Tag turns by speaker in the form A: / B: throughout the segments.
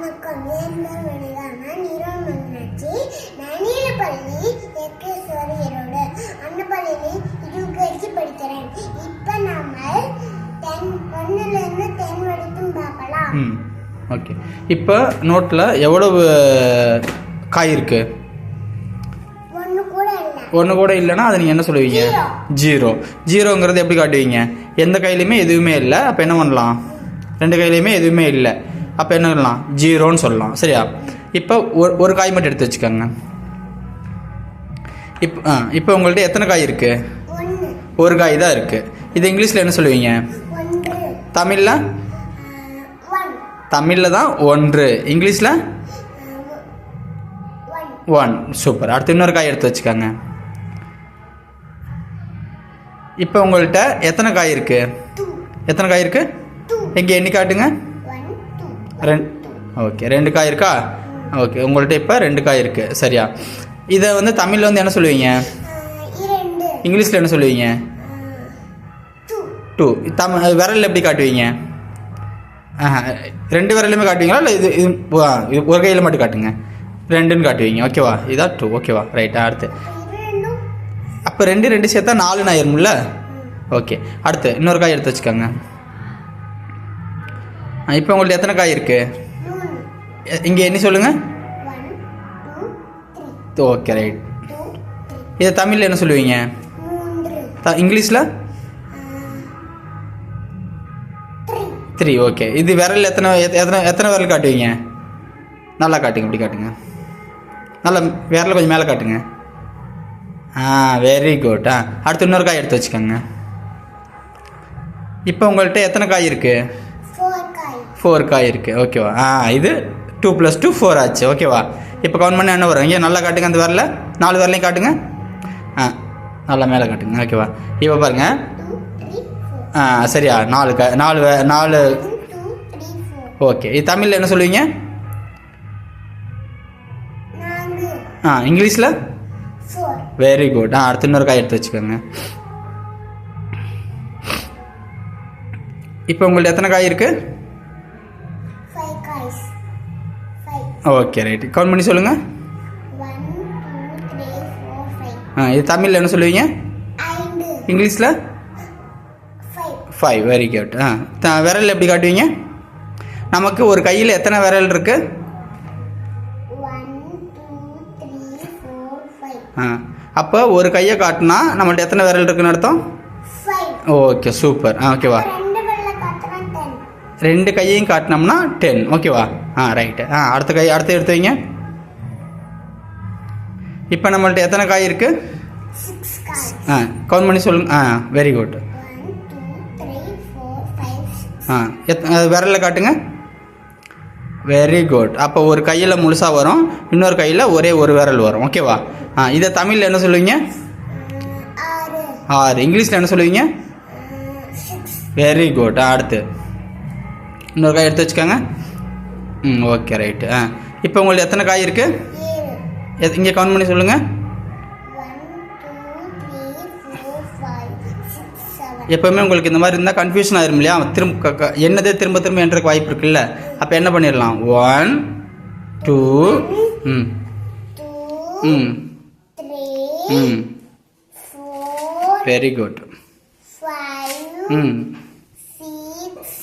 A: வணக்கம் என் பேர் வனிதான நீரோன் மன்னாச்சி நனிலப்பள்ளி எக்கேஸ்வரி ஈரோடு அன்னப்பள்ளியில் யூகேஜி படிக்கிறேன். இப்போ நம்ம டென் ஒன்றுலேருந்து டென் வரைக்கும் பார்க்கலாம்.
B: ஓகே. இப்போ நோட்டில் எவ்வளவு காய் இருக்கு?
A: ஒன்று கூட
B: இல்லைன்னா அதை நீங்கள் என்ன சொல்லுவீங்க. ஜீரோ. ஜீரோங்கிறது எப்படி காட்டுவீங்க? எந்த கையிலையுமே எதுவுமே இல்லை. அப்போ என்ன பண்ணலாம்? ரெண்டு கையிலையுமே எதுவுமே இல்லை. அப்போ என்ன பண்ணலாம் ஜீரோன்னு சொல்லலாம். சரியா? இப்போ ஒரு ஒரு காய் மட்டும் எடுத்து வச்சுக்கோங்க. இப்போ ஆ இப்போ உங்கள்ட்ட எத்தனை காய் இருக்குது ஒரு காய் தான் இருக்குது இது இங்கிலீஷில் என்ன சொல்லுவீங்க? தமிழில்? தமிழில் தான் ஒன்று. இங்கிலீஷில்?
A: ஒன்.
B: சூப்பர். அடுத்து இன்னொரு காய் எடுத்து வச்சுக்கோங்க. இப்போ உங்கள்கிட்ட எத்தனை காய் இருக்கு?
A: டூ.
B: எத்தனை காய் இருக்கு?
A: டூ.
B: எங்கே எண்ணி காட்டுங்க. ரெண்டு ஓகே ரெண்டு காய் இருக்கா? ஓகே உங்கள்கிட்ட இப்போ ரெண்டு காய் இருக்கு சரியா? இதை வந்து தமிழில் வந்து என்ன சொல்லுவீங்க? இங்கிலீஷில் என்ன சொல்லுவீங்க?
A: டூ.
B: டூ. தம் விரல் எப்படி காட்டுவீங்க? ரெண்டு விரலுமே காட்டுவீங்களா? இல்லை இது இது ஒரு கையில் மட்டும் காட்டுங்க. ரெண்டுன்னு காட்டுவீங்க. ஓகேவா இதான் டூ. ஓகேவா ரைட்டா அடுத்து. அப்போ ரெண்டு ரெண்டு சேர்த்தா நாலுன்னு ஆயிரும்ல? ஓகே அடுத்து இன்னொரு காய் எடுத்து வச்சுக்கோங்க. இப்போ உங்கள்ட்ட எத்தனை காய் இருக்கு?
A: மூணு
B: இங்கே என்ன சொல்லுங்க?
A: One two three
B: okay right இதை தமிழில் என்ன சொல்லுவீங்க? இங்கிலீஷில்?
A: த்ரீ
B: ஓகே இது விரல் எத்தனை எத்த- எத்தனை எத்தனை விரல் காட்டுவீங்க? நல்லா காட்டுங்க இப்படி காட்டுங்க. நல்லா விரல் கொஞ்சம் மேலே காட்டுங்க. ஆ வெரி குட் ஆ அடுத்து இன்னொரு காய் எடுத்து வச்சுக்கோங்க. இப்போ உங்கள்கிட்ட எத்தனை காய் இருக்குது
A: ஃபோர் காய்
B: இருக்குது ஓகேவா ஆ இது டூ ப்ளஸ் டூ ஃபோர் ஆச்சு. ஓகேவா இப்போ கவுண்ட் பண்ணால் என்ன வரும்? இங்கே நல்லா காட்டுங்க அந்த வரல. நாலு வரலையும் காட்டுங்க. ஆ நல்லா மேலே காட்டுங்க. ஓகேவா இப்போ பாருங்கள் ஆ சரியா. நாலு க நாலு வே- நாலு. ஓகே இது தமிழில் என்ன சொல்லுவீங்க? ஆ இங்கிலீஷில்? வெரி குட் ஆ அடுத்து இன்னொரு காய் எடுத்து வச்சுக்கோங்க. இப்போ உங்கள்ட்ட எத்தனை காய் இருக்குது ஓகே ரைட் கவுண்ட் பண்ணி சொல்லுங்கள் ஆ இது தமிழில் என்ன சொல்லுவீங்க? இங்கிலீஷில்?
A: ஃபைவ்
B: வெரி குட் ஆ த- விரல் எப்படி காட்டுவீங்க? நமக்கு ஒரு கையில் எத்தனை விரல் இருக்கு?
A: One two three four five
B: ஆ அப்போ ஒரு கையை காட்டினா நம்மள்ட்ட எத்தனை விரல் இருக்குன்னு அர்த்தம்? ஓகே சூப்பர் ஆ ஓகேவா
A: ரெண்டு
B: கையையும் காட்டினோம்னா டென் ஓகேவா? ஆ ரைட்டு ஆ அடுத்த கை அடுத்து எடுத்து வைங்க. இப்போ நம்மள்ட்ட எத்தனை காய் இருக்கு?
A: சிக்ஸ் காய்.
B: ஆ கவுண்ட் பண்ணி சொல்லுங்க. ஆ வெரி குட் ஆ எத் விரலில் காட்டுங்க. வெரி குட் அப்போ ஒரு கையில் முழுசாக வரும் இன்னொரு கையில் ஒரே ஒரு விரல் வரும். ஓகேவா? ஆ இதை தமிழில் என்ன சொல்லுவீங்க?
A: ஆறு.
B: இங்கிலீஷில் என்ன சொல்லுவீங்க? வெரி குட் ஆ அடுத்து. இன்னொரு காய் எடுத்து வச்சுக்கோங்க. ம் ஓகே ரைட்டு ஆ. இப்போ உங்களுக்கு எத்தனை காய் இருக்குது
A: ஏழு.
B: இங்கே கவுண்ட் பண்ணி சொல்லுங்கள் எப்போவுமே உங்களுக்கு இந்த மாதிரி இருந்தால் கன்ஃபியூஷன் ஆயிரும் இல்லையா? திரும்ப க- என்னதே திரும்ப திரும்ப என்றதுக்கு வாய்ப்பு இருக்குல்ல? அப்போ என்ன பண்ணிடலாம்? ஒன் டூ ம். ம். ம். வெரி குட் ம்.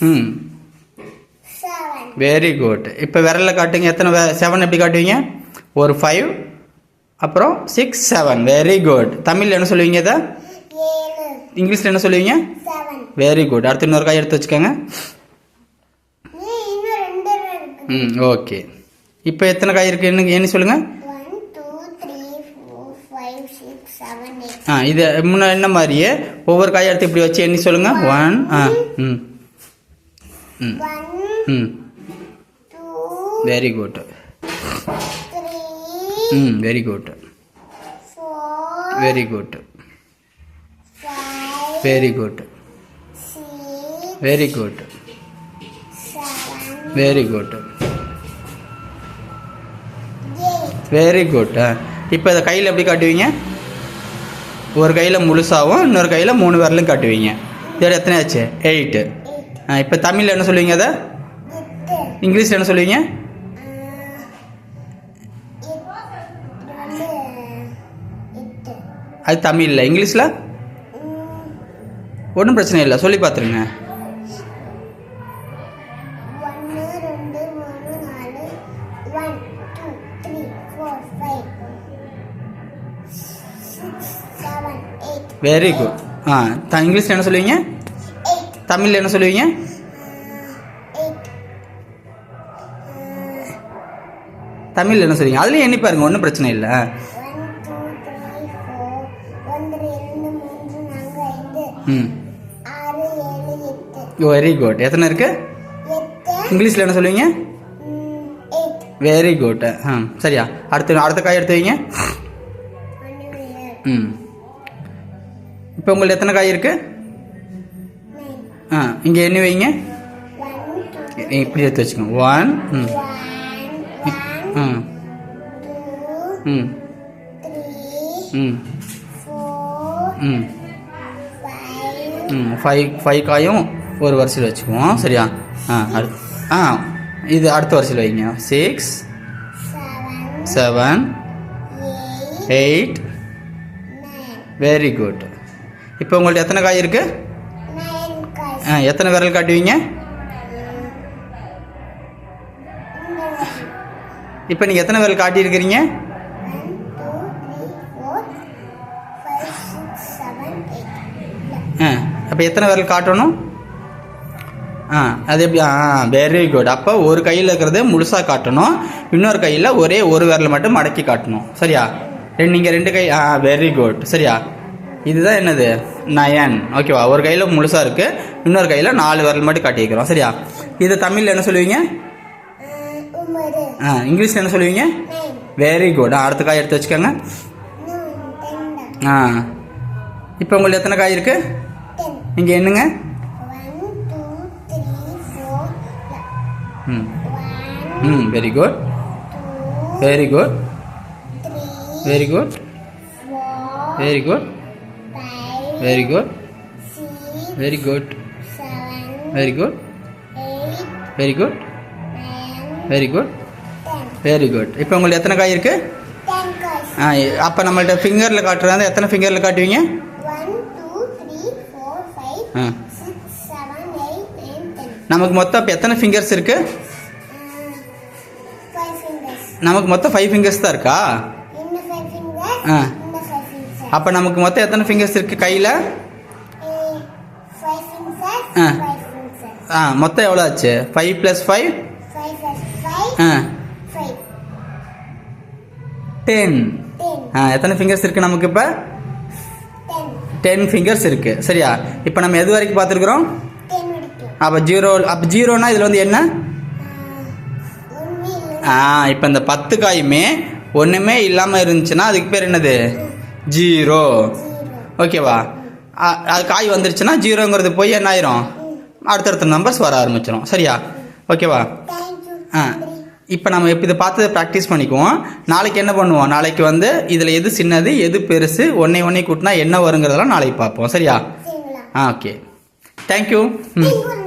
B: ம். வெரி குட் இப்போ விரலில் காட்டுங்க. எத்தனை செவன் எப்படி காட்டுவீங்க? ஒரு ஃபைவ் அப்புறம் சிக்ஸ் செவன் வெரி குட் தமிழில் என்ன சொல்லுவீங்க இதை? இங்கிலீஷில் என்ன சொல்லுவீங்க? வெரி குட் அடுத்து இன்னொரு காய் எடுத்து வச்சுக்கோங்க. ம் ஓகே இப்போ எத்தனை காய் இருக்குது என்ன என்ன சொல்லுங்கள் ஆ இது முன்ன என்ன மாதிரியே? ஒவ்வொரு காய் எடுத்து இப்படி வச்சு எண்ணி சொல்லுங்க. ஒன் ஆ ம். ம். ம். வெரி குட் ம் very good very good very good very good very good very good இப்போ இதை கையில் எப்படி காட்டுவீங்க? ஒரு கையில் முழுசாகவும் இன்னொரு கையில் மூணு விரலும் காட்டுவீங்க. இதோட எத்தனை ஆச்சு? எயிட்டு
A: எயிட்
B: இப்போ தமிழில் என்ன சொல்லுவீங்க அதை? இங்கிலீஷில் என்ன சொல்லுவீங்க? அது தமிழில். இங்கிலீஷில்? ஒன்றும் பிரச்சனை இல்லை. சொல்லி பார்த்துருங்க வெரி குட் ஆ த இங்கிலீஷில் என்ன சொல்லுவீங்க? தமிழில் என்ன சொல்லுவீங்க? தமிழில் என்ன சொல்லுவீங்க? அதுலேயும் எண்ணி பாருங்க. ஒன்றும் பிரச்சனை இல்லை. ம். வெரி குட் எத்தனை இருக்கு? இங்கிலீஷில் என்ன சொல்லுவீங்க? வெரி குட் ஆ சரியா. அடுத்து அடுத்த காய் எடுத்து வைங்க. ம். இப்போ உங்களுக்கு எத்தனை காய் இருக்கு?
A: நைன்
B: ஆ இங்கே எண்ணி வைங்க. இப்படி எடுத்து வச்சுக்கோங்க. ஒன் ம். ம். ம். ம். ம்.
A: ஃபைவ்
B: ம் ஃபைவ் ஃபைவ் காயும் ஒரு வரிசையில் வச்சுக்குவோம். சரியா? ஆ அடுத்து ஆ இது அடுத்த வரிசையில் வைங்க. Six
A: seven eight
B: very good இப்போ உங்கள்ட்ட எத்தனை காய் இருக்குது ஆ எத்தனை விரல் காட்டுவீங்க? இப்போ நீங்கள் எத்தனை விரல் காட்டியிருக்கிறீங்க? ஆ. அப்போ எத்தனை விரல் காட்டணும்? ஆ அது எப்படி? ஆ வெரி குட் அப்போ ஒரு கையில் இருக்கிறது முழுசாக காட்டணும். இன்னொரு கையில் ஒரே ஒரு விரல் மட்டும் மடக்கி காட்டணும். சரியா? ரெண்டு நீங்கள் ரெண்டு கை ஆ வெரி குட் சரியா? இதுதான் என்னது? நயன் ஓகேவா ஒரு கையில் முழுசாக இருக்குது இன்னொரு கையில் நாலு விரல் மட்டும் காட்டியிருக்கிறோம் சரியா? இது தமிழில் என்ன சொல்லுவீங்க? ஆ இங்கிலீஷில் என்ன சொல்லுவீங்க? வெரி குட் அடுத்த காய் எடுத்து வச்சுக்கோங்க. ஆ. இப்போ உங்களுக்கு எத்தனை காய் இருக்குது இங்கே என்னங்க? ம். ம் very good very good very good very good very good very good very good very good very good very good இப்போ உங்களுக்கு எத்தனை காய் இருக்குது ஆ அப்போ நம்மள்ட்ட ஃபிங்கரில் காட்டுறதா. எத்தனை ஃபிங்கரில் காட்டுவீங்க? நமக்கு மொத்தம் இப்போ எத்தனை ஃபிங்கர்ஸ் இருக்குது நமக்கு மொத்தம் ஃபைவ் ஃபிங்கர்ஸ் தான் இருக்கா? ஆ. அப்போ நமக்கு மொத்தம் எத்தனை ஃபிங்கர்ஸ் இருக்குது கையில்? ஆ. ஆ மொத்தம் எவ்வளோ ஆச்சு? ஃபைவ் ப்ளஸ் ஃபைவ் ஆ. டென் ஆ எத்தனை ஃபிங்கர்ஸ் இருக்குது நமக்கு இப்போ?
A: டென்
B: ஃபிங்கர்ஸ் இருக்குது சரியா? இப்போ நம்ம எது வரைக்கும் பார்த்துருக்குறோம்? அப்போ ஜீரோ அப்போ ஜீரோனா இதில் வந்து என்ன? ஆ இப்போ இந்த பத்து காயுமே ஒன்றுமே இல்லாமல் இருந்துச்சுன்னா அதுக்கு பேர் என்னது? ஜீரோ. ஓகேவா அது காய் வந்துருச்சுன்னா ஜீரோங்கிறது போய் என்ன ஆயிரும்? அடுத்தடுத்த நம்பர்ஸ் வர ஆரம்பிச்சிடும் சரியா? ஓகேவா ஆ. இப்போ நம்ம இப்போ இதை பார்த்து ப்ராக்டிஸ் பண்ணிக்குவோம். நாளைக்கு என்ன பண்ணுவோம்? நாளைக்கு வந்து இதில் எது சின்னது எது பெருசு ஒன்றை ஒன்றே கூட்டினா என்ன வருங்கிறதெல்லாம் நாளைக்கு பார்ப்போம். சரியா? ஆ ஓகே தேங்க்யூ ம்.